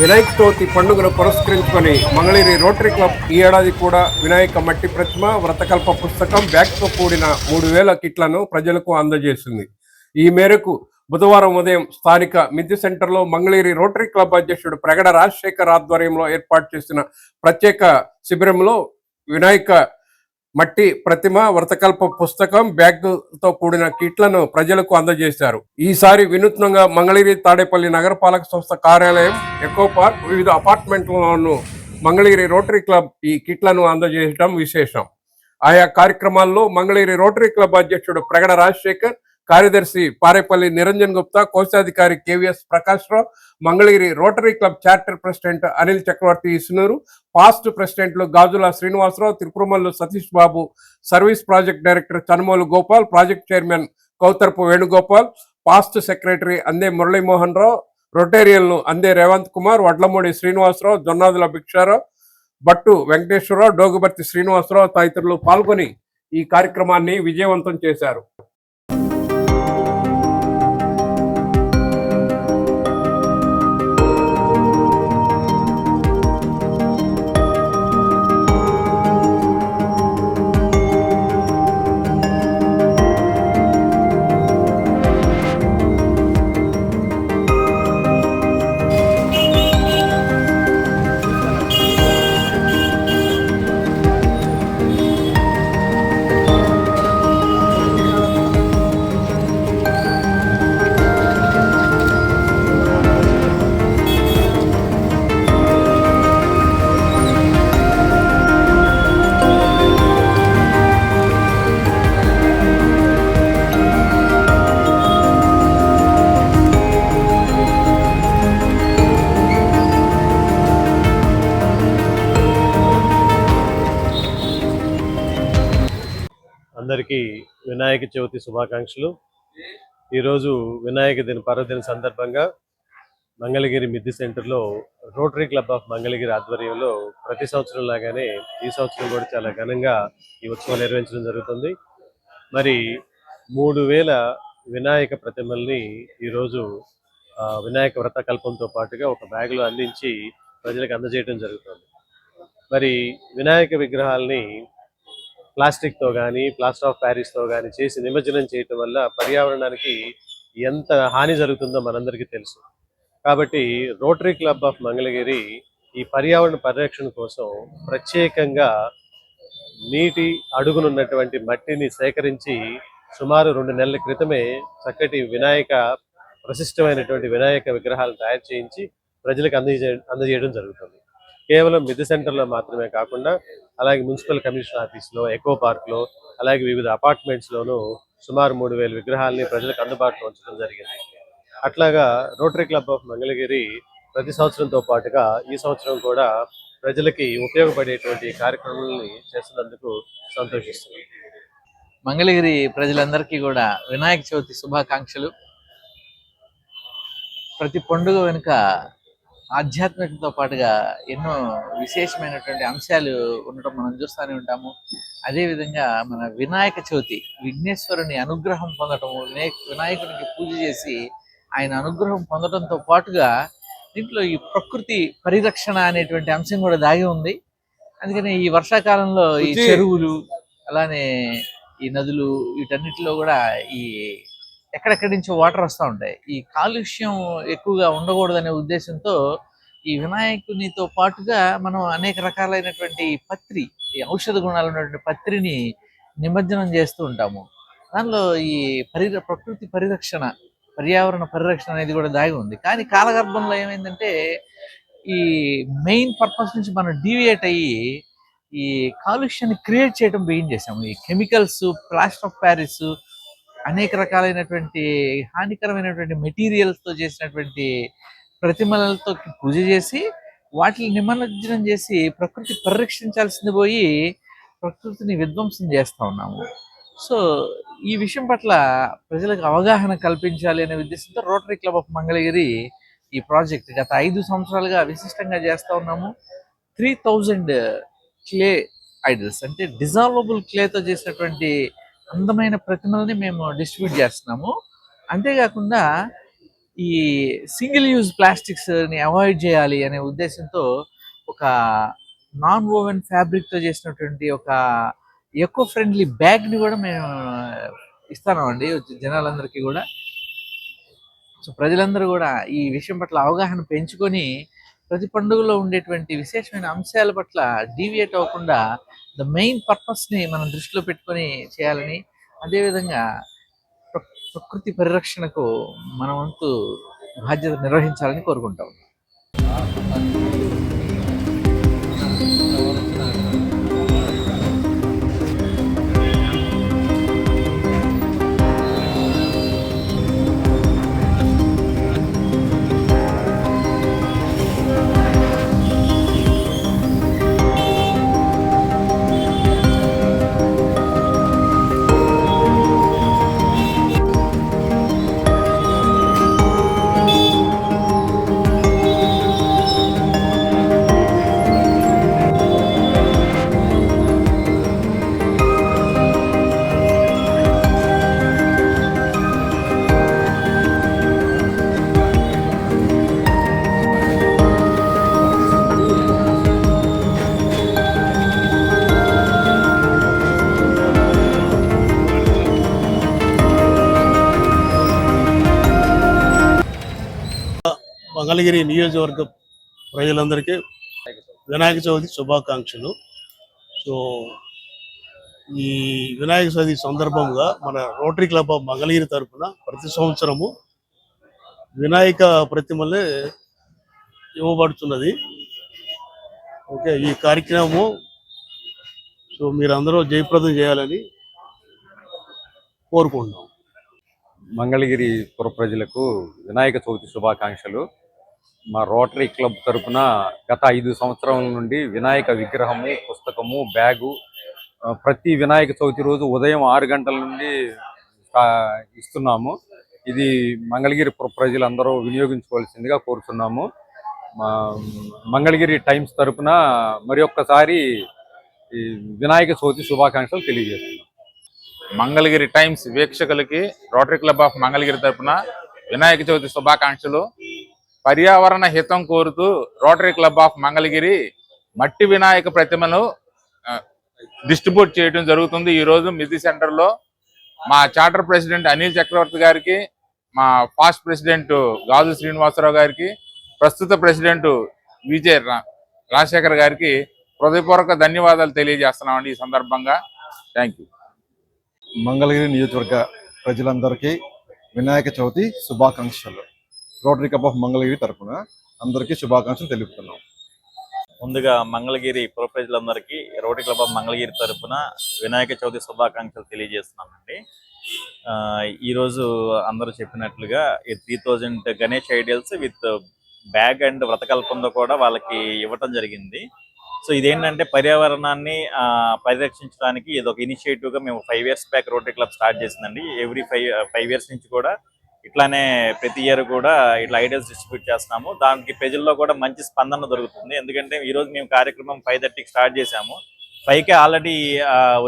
వినాయక చవితి పండుగను పురస్కరించుకొని Mangalagiri rotary club ఈ ఏడాది కూడా వినాయక మట్టి ప్రతిమ వ్రతకల్ప పుస్తకం బ్యాగ్తో కూడిన మూడు వేల కిట్లను ప్రజలకు అందజేసింది. ఈ మేరకు బుధవారం ఉదయం స్థానిక మిద్ది సెంటర్లో మంగళగిరి రోటరీ క్లబ్ అధ్యక్షుడు ప్రగడ రాజశేఖర్ ఆధ్వర్యంలో ఏర్పాటు చేసిన ప్రత్యేక శిబిరంలో వినాయక మట్టి ప్రతిమ వ్రతకల్ప పుస్తకం బ్యాగ్తో కూడిన కిట్లను ప్రజలకు అందజేశారు. ఈసారి వినూత్నంగా మంగళగిరి తాడేపల్లి నగరపాలక సంస్థ కార్యాలయం ఎకో పార్క్ వివిధ అపార్ట్మెంట్లను మంగళగిరి రోటరీ క్లబ్ ఈ కిట్లను అందజేయడం విశేషం. ఆయా కార్యక్రమాల్లో మంగళగిరి రోటరీ క్లబ్ అధ్యక్షుడు ప్రగడ రాజశేఖర్ కార్యదర్శి పారేపల్లి నిరంజన్ గుప్తా కోశాధికారి KVS Prakash Rao Mangalagiri rotary club charter president Anil Chakravarthy Isunuru past ప్రెసిడెంట్లు Gajula Srinivasarao Tirupuramallu Satish Babu service project director Chanumolu Gopal project chairman Kautharpu Venugopal past secretary Ande Muralimohan Rao రొటేరియన్లు అందే రేవంత్ కుమార్ వడ్లమూడి శ్రీనివాసరావు జొన్నాదుల భిక్షారావు భట్టు వెంకటేశ్వరరావు డోగుబర్తి శ్రీనివాసరావు తదితరులు పాల్గొని ఈ కార్యక్రమాన్ని విజయవంతం చేశారు. అందరికీ వినాయక చవితి శుభాకాంక్షలు. ఈరోజు వినాయక దిన పర్వదిన సందర్భంగా మంగళగిరి మిద్ది సెంటర్లో రోటరీ క్లబ్ ఆఫ్ మంగళగిరి ఆధ్వర్యంలో ప్రతి సంవత్సరం లాగానే ఈ సంవత్సరం కూడా చాలా ఘనంగా ఈ ఉత్సవం నిర్వహించడం జరుగుతుంది. మరి మూడు వేల వినాయక ప్రతిమల్ని ఈరోజు వినాయక వ్రత కల్పంతో పాటుగా ఒక బ్యాగులో అందించి ప్రజలకు అందజేయడం జరుగుతుంది. మరి వినాయక విగ్రహాల్ని ప్లాస్టిక్తో కానీ ప్లాస్టర్ ఆఫ్ ప్యారిస్తో కానీ చేసి నిమజ్జనం చేయటం వల్ల పర్యావరణానికి ఎంత హాని జరుగుతుందో మనందరికీ తెలుసు. కాబట్టి రోటరీ క్లబ్ ఆఫ్ మంగళగిరి ఈ పర్యావరణ పరిరక్షణ కోసం ప్రత్యేకంగా నీటి అడుగునున్నటువంటి మట్టిని సేకరించి సుమారు రెండు నెలల క్రితమే చక్కటి వినాయక ప్రశిష్టమైనటువంటి వినాయక విగ్రహాలు తయారు చేయించి ప్రజలకు అందజే అందజేయడం జరుగుతుంది. కేవలం మిద్దె సెంటర్లో మాత్రమే కాకుండా అలాగే మున్సిపల్ కమిషన్ ఆఫీస్లో ఎకో పార్క్లో అలాగే వివిధ అపార్ట్మెంట్స్లోనూ సుమారు మూడు వేల విగ్రహాలని ప్రజలకు అందుబాటులో ఉంచడం జరిగింది. అట్లాగా రోటరీ క్లబ్ ఆఫ్ మంగళగిరి ప్రతి సంవత్సరంతో పాటుగా ఈ సంవత్సరం కూడా ప్రజలకి ఉపయోగపడేటువంటి కార్యక్రమాలని చేస్తున్నందుకు సంతోషిస్తున్నాను మంగళగిరి ప్రజలందరికీ కూడా వినాయక చవితి శుభాకాంక్షలు. ప్రతి పండుగ వెనుక ఆధ్యాత్మికతో పాటుగా ఎన్నో విశేషమైనటువంటి అంశాలు ఉండటం మనం చూస్తూనే ఉంటాము అదేవిధంగా మన వినాయక చవితి విఘ్నేశ్వరుని అనుగ్రహం పొందటం వినాయక వినాయకునికి పూజ చేసి ఆయన అనుగ్రహం పొందడంతో పాటుగా దీంట్లో ఈ ప్రకృతి పరిరక్షణ అనేటువంటి అంశం కూడా దాగి ఉంది అందుకని ఈ వర్షాకాలంలో ఈ. చెరువులు అలానే ఈ నదులు వీటన్నిటిలో కూడా ఈ ఎక్కడెక్కడి నుంచి వాటర్ వస్తూ ఉంటాయి. ఈ కాలుష్యం ఎక్కువగా ఉండకూడదనే ఉద్దేశంతో ఈ వినాయకునితో పాటుగా మనం అనేక రకాలైనటువంటి పత్రి ఈ ఔషధ గుణాలు ఉన్నటువంటి పత్రిని నిమజ్జనం చేస్తూ ఉంటాము. దానిలో ఈ పరి ప్రకృతి పరిరక్షణ పర్యావరణ పరిరక్షణ అనేది కూడా దాగి ఉంది. కానీ కాలగర్భంలో ఏమైందంటే ఈ మెయిన్ పర్పస్ నుంచి మనం డీవియేట్ అయ్యి ఈ కాలుష్యాన్ని క్రియేట్ చేయడం బిగిన్ చేసాము ఈ కెమికల్స్ ప్లాస్టర్ ఆఫ్ ప్యారిస్ అనేక రకాలైనటువంటి హానికరమైనటువంటి మెటీరియల్స్తో చేసినటువంటి ప్రతిమలతో పూజ చేసి వాటిని నిమజ్జనం చేసి ప్రకృతి పరిరక్షించాల్సింది పోయి ప్రకృతిని విధ్వంసం చేస్తూ ఉన్నాము. సో ఈ విషయం పట్ల ప్రజలకు అవగాహన కల్పించాలి అనే ఉద్దేశంతో రోటరీ క్లబ్ ఆఫ్ మంగళగిరి ఈ ప్రాజెక్ట్ గత ఐదు సంవత్సరాలుగా విశిష్టంగా చేస్తూ ఉన్నాము. త్రీ థౌజండ్ క్లే ఐడల్స్ అంటే డిజాల్వబుల్ క్లేతో చేసినటువంటి అందమైన ప్రతిమల్ని మేము డిస్ట్రిబ్యూట్ చేస్తున్నాము. అంతేకాకుండా ఈ సింగిల్ యూజ్ ప్లాస్టిక్స్ని అవాయిడ్ చేయాలి అనే ఉద్దేశంతో ఒక నాన్ ఓవెన్ ఫ్యాబ్రిక్తో చేసినటువంటి ఒక ఎకో ఫ్రెండ్లీ బ్యాగ్ని కూడా మేము ఇస్తామండి జనాలందరికీ కూడా. సో ప్రజలందరూ కూడా ఈ విషయం పట్ల అవగాహన పెంచుకొని ప్రతి పండుగలో ఉండేటువంటి విశేషమైన అంశాల పట్ల డీవియేట్ అవ్వకుండా ద మెయిన్ పర్పస్ని మనం దృష్టిలో పెట్టుకొని చేయాలని అదేవిధంగా ప్ర- ప్రకృతి పరిరక్షణకు మన వంతు బాధ్యత నిర్వహించాలని కోరుకుంటాం. మంగళగిరి నియోజకవర్గ ప్రజలందరికీ వినాయక చవితి శుభాకాంక్షలు. సో ఈ వినాయక చవితి సందర్భంగా మన రోటరీ క్లబ్ ఆఫ్ మంగళగిరి తరఫున ప్రతి సంవత్సరము వినాయక ప్రతిమలే ఇవ్వబడుతున్నది. ఓకే ఈ కార్యక్రమము సో మీరందరూ జయప్రదం చేయాలని కోరుకుంటున్నాం. మంగళగిరి పుర ప్రజలకు వినాయక చవితి శుభాకాంక్షలు. మా రోటరీ క్లబ్ తరఫున గత ఐదు సంవత్సరాల నుండి వినాయక విగ్రహము పుస్తకము బ్యాగు ప్రతి వినాయక చవితి రోజు ఉదయం ఆరు గంటల నుండి ఇస్తున్నాము. ఇది మంగళగిరి ప్రజలందరూ వినియోగించుకోవాల్సిందిగా కోరుతున్నాము. మా మంగళగిరి టైమ్స్ తరఫున మరి ఒక్కసారి ఈ వినాయక చవితి శుభాకాంక్షలు తెలియజేస్తున్నాం. మంగళగిరి టైమ్స్ వీక్షకులకి రోటరీ క్లబ్ ఆఫ్ మంగళగిరి తరఫున వినాయక చవితి శుభాకాంక్షలు. పర్యావరణ హితం కోరుతూ రోటరీ క్లబ్ ఆఫ్ మంగళగిరి మట్టి వినాయక ప్రతిమను డిస్ట్రిబ్యూట్ చేయడం జరుగుతుంది. ఈ రోజు మిది సెంటర్లో మా చార్టర్ ప్రెసిడెంట్ అనిల్ చక్రవర్తి గారికి మా ఫాస్ట్ ప్రెసిడెంట్ గాజు శ్రీనివాసరావు గారికి ప్రస్తుత ప్రెసిడెంట్ విజయ్ రా- రాజశేఖర్ గారికి హృదయపూర్వక ధన్యవాదాలు తెలియజేస్తున్నామండి ఈ సందర్భంగా. థ్యాంక్ యూ మంగళగిరి నియోజకవర్గ ప్రజలందరికీ వినాయక చవితి శుభాకాంక్షలు. రోటరీ క్లబ్ ఆఫ్ మంగళగిరి తరపున అందరికీ శుభాకాంక్షలు తెలుపుతున్నాం. ముందుగా మంగళగిరి పుర ప్రజలందరికీ రోటరీ క్లబ్ ఆఫ్ మంగళగిరి తరఫున వినాయక చవితి శుభాకాంక్షలు తెలియజేస్తున్నానండి ఆ, ఈరోజు అందరూ చెప్పినట్లుగా ఈ three thousand Ganesh idols with bag and వ్రతకల్పంతో కూడా వాళ్ళకి ఇవ్వటం జరిగింది. సో ఇదేంటంటే పర్యావరణాన్ని ఆ, పరిరక్షించడానికి ఇది ఒక ఇనిషియేటివ్గా మేము five years back rotary club start చేసిందండి. ఎవ్రీ ఫైవ్ ఫైవ్ ఇయర్స్ నుంచి కూడా ఇట్లానే ప్రతి ఇయర్ కూడా ఇట్లా ఐడియాస్ డిస్ట్రిబ్యూట్ చేస్తున్నాము. దానికి ప్రజల్లో కూడా మంచి స్పందన దొరుకుతుంది. ఎందుకంటే ఈ రోజు మేము కార్యక్రమం ఫైవ్ థర్టీకి స్టార్ట్ చేసాము ఫైవ్ ఆల్రెడీ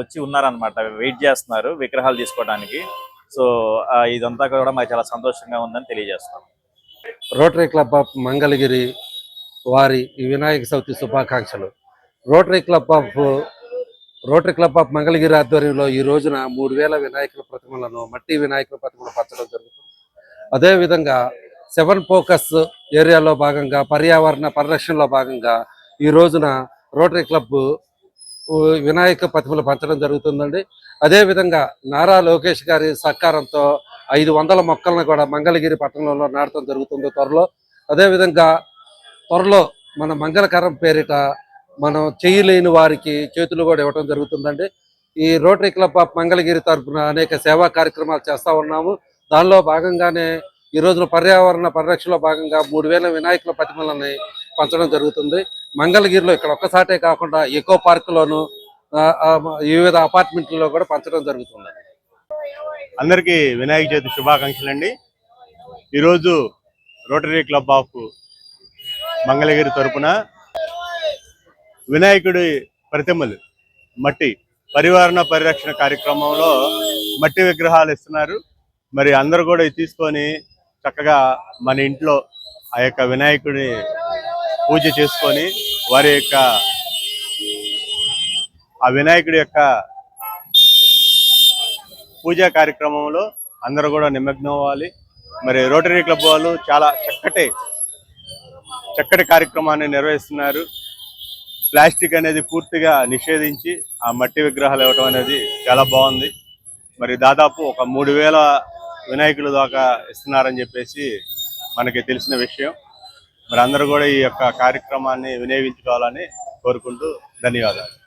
వచ్చి ఉన్నారనమాట వెయిట్ చేస్తున్నారు విగ్రహాలు తీసుకోవడానికి. సో ఇదంతా కూడా మాకు చాలా సంతోషంగా ఉందని తెలియజేస్తున్నాం రోటరీ క్లబ్ ఆఫ్ మంగళగిరి వారి ఈ వినాయక చవితి శుభాకాంక్షలు. Rotary club of rotary club of Mangalagiri ఆధ్వర్యంలో ఈ రోజున మూడు వేల వినాయకుల ప్రతిమలను మట్టి వినాయకుల ప్రతిమలు పచ్చడం జరుగుతుంది. అదేవిధంగా సెవెన్ ఫోకస్ ఏరియాలో భాగంగా పర్యావరణ పరిరక్షణలో భాగంగా ఈ రోజున రోటరీ క్లబ్ వినాయక ప్రతిమలు పంచడం జరుగుతుందండి. అదేవిధంగా నారా లోకేష్ గారి సహకారంతో ఐదు వందల మొక్కలను కూడా మంగళగిరి పట్టణంలో నాటడం జరుగుతుంది త్వరలో. అదేవిధంగా త్వరలో మన మంగళకరం పేరిట మనం చేయలేని వారికి చేతులు కూడా ఇవ్వడం జరుగుతుందండి. ఈ రోటరీ క్లబ్ ఆఫ్ మంగళగిరి తరఫున అనేక సేవా కార్యక్రమాలు చేస్తూ ఉన్నాము. దానిలో భాగంగానే ఈ రోజున పర్యావరణ పరిరక్షణలో భాగంగా మూడు వేల వినాయకుల ప్రతిమలని పంచడం జరుగుతుంది. మంగళగిరిలో ఇక్కడ ఒక్కసాటే కాకుండా ఎకో పార్కులోను ఆ, వివిధ అపార్ట్మెంట్లలో కూడా పంచడం జరుగుతుంది. అందరికీ వినాయక చవితి శుభాకాంక్షలు అండి ఈరోజు రోటరీ క్లబ్ ఆఫ్ మంగళగిరి తరపున వినాయకుడి ప్రతిమలు మట్టి పరివారణ పరిరక్షణ కార్యక్రమంలో మట్టి విగ్రహాలు ఇస్తున్నారు. మరి అందరూ కూడా ఇది తీసుకొని చక్కగా మన ఇంట్లో ఆ యొక్క వినాయకుడిని పూజ చేసుకొని వారి యొక్క ఆ వినాయకుడి యొక్క పూజా కార్యక్రమంలో అందరూ కూడా నిమగ్నం అవ్వాలి మరి రోటరీ క్లబ్ వాళ్ళు చాలా చక్కటి చక్కటి కార్యక్రమాన్ని నిర్వహిస్తున్నారు. ప్లాస్టిక్ అనేది పూర్తిగా నిషేధించి ఆ మట్టి విగ్రహాలు ఇవ్వటం అనేది చాలా బాగుంది. మరి దాదాపు ఒక మూడు వేల వినాయకులు దాకా ఇస్తున్నారని చెప్పేసి మనకి తెలిసిన విషయం. మరి అందరూ కూడా ఈ యొక్క కార్యక్రమాన్ని వినియోగించుకోవాలని కోరుకుంటూ ధన్యవాదాలు.